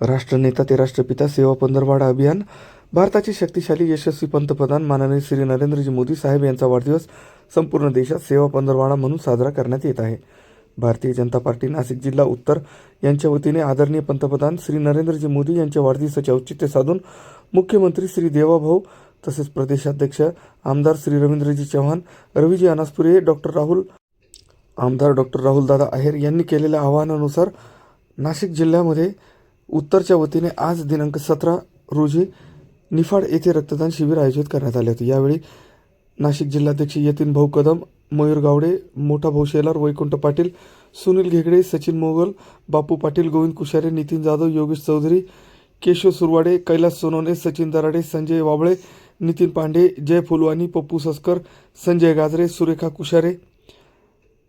राष्ट्रनेता ते राष्ट्रपिता सेवा पंधरवाडा अभियान भारताचे शक्तिशाली यशस्वी पंतप्रधान माननीय श्री नरेंद्रजी मोदी साहेब यांचा वाढदिवस संपूर्ण देशात सेवा पंधरवाडा म्हणून साजरा करण्यात येत आहे. भारतीय जनता पार्टी नाशिक जिल्हा उत्तर यांच्या वतीने आदरणीय पंतप्रधान श्री नरेंद्रजी मोदी यांच्या वाढदिवसाचे औचित्य साधून मुख्यमंत्री श्री देवाभाऊ तसेच प्रदेशाध्यक्ष आमदार श्री रवींद्रजी चव्हाण रवीजी अनासपुरे डॉक्टर राहुल आमदार डॉक्टर राहुलदादा आहेर यांनी केलेल्या आवाहनानुसार नाशिक जिल्ह्यामध्ये उत्तरच्या वतीने आज दिनांक सतरा रोजी निफाड येथे रक्तदान शिबिर आयोजित करण्यात आले होते. यावेळी नाशिक जिल्हाध्यक्ष यतीन भाऊ कदम मयूर गावडे मोठा भाऊ शेलार वैकुंठ पाटील सुनील घेगडे सचिन मोगल बापू पाटील गोविंद कुशारे नितीन जाधव योगेश चौधरी केशव सुरवाडे कैलास सोनवणे सचिन दराडे संजय वाबळे नितीन पांडे जय फुलवानी पप्पू सस्कर संजय गाजरे सुरेखा कुशारे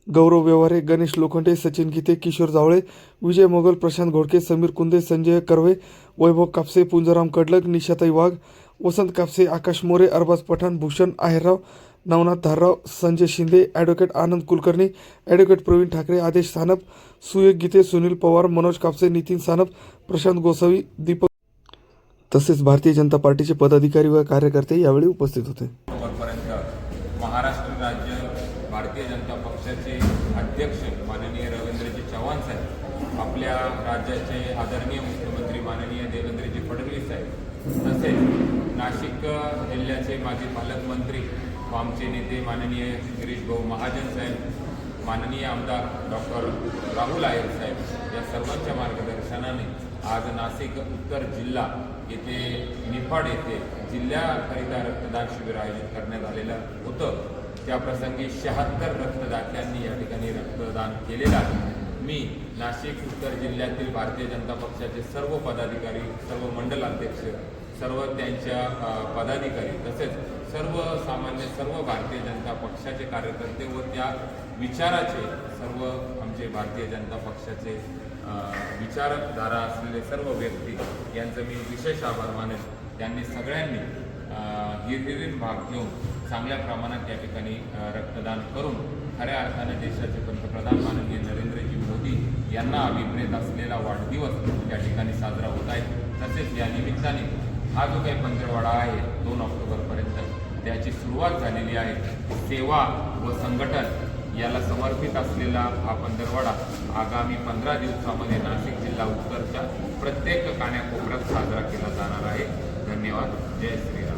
गौरव व्यवहारे गणेश लोखंडे सचिन गीते किशोर जावळे विजय मोगल प्रशांत घोडके समीर कुंदे संजय कर्वे वैभव कापसे पुंजराम कडलक निशाताई वाघ वसंत कापसे आकाश मोरे अरबाज पठाण भूषण आहेरराव नवनाथ धारराव संजय शिंदे ॲडव्होकेट आनंद कुलकर्णी ॲडव्होकेट प्रवीण ठाकरे आदेश सानप सुयोग गीते सुनील पवार मनोज कापसे नितीन सानप प्रशांत गोसावी दीपक तसेच भारतीय जनता पार्टीचे पदाधिकारी व कार्यकर्ते यावेळी उपस्थित होते ऑक्टोबरपर्यंत महाराष्ट्र राज्य भारतीय पक्षाचे अध्यक्ष माननीय रवींद्रजी चव्हाण साहेब आपल्या राज्याचे आदरणीय मुख्यमंत्री माननीय देवेंद्रजी फडणवीस साहेब तसेच नाशिक जिल्ह्याचे माजी पालकमंत्री व आमचे नेते माननीय गिरीश भाऊ महाजन साहेब माननीय आमदार डॉक्टर राहुल आयर साहेब या सर्वांच्या मार्गदर्शनाने आज नाशिक उत्तर जिल्हा येथे निफाड येथे जिल्ह्याकरिता रक्तदान शिबिर आयोजित करण्यात आलेलं होतं. त्याप्रसंगी शहात्तर रक्तदात्यांनी या ठिकाणी रक्तदान केलेलं आहे. मी नाशिक उत्तर जिल्ह्यातील भारतीय जनता पक्षाचे सर्व पदाधिकारी सर्व मंडलाध्यक्ष सर्व त्यांच्या पदाधिकारी तसेच सर्व सामान्य सर्व भारतीय जनता पक्षाचे कार्यकर्ते व त्या विचाराचे सर्व आमचे भारतीय जनता पक्षाचे विचारधारा असलेले सर्व व्यक्ती यांचं मी विशेष आभार मानेन. त्यांनी सगळ्यांनी हिरहिरीत भाग घेऊन चांगल्या प्रमाणात या ठिकाणी रक्तदान करून खऱ्या अर्थाने देशाचे पंतप्रधान माननीय नरेंद्रजी मोदी यांना अभिप्रेत असलेला वाढदिवस या ठिकाणी साजरा होत आहे. तसेच या निमित्ताने हा जो काही पंधरवाडा आहे दोन ऑक्टोबरपर्यंत त्याची सुरुवात झालेली आहे. सेवा व संघटन याला समर्पित असलेला हा पंधरवडा आगामी पंधरा दिवसामध्ये नाशिक जिल्हा उत्तरच्या प्रत्येक कान्याकोपऱ्यात साजरा केला जाणार आहे. धन्यवाद. जय श्रीराम.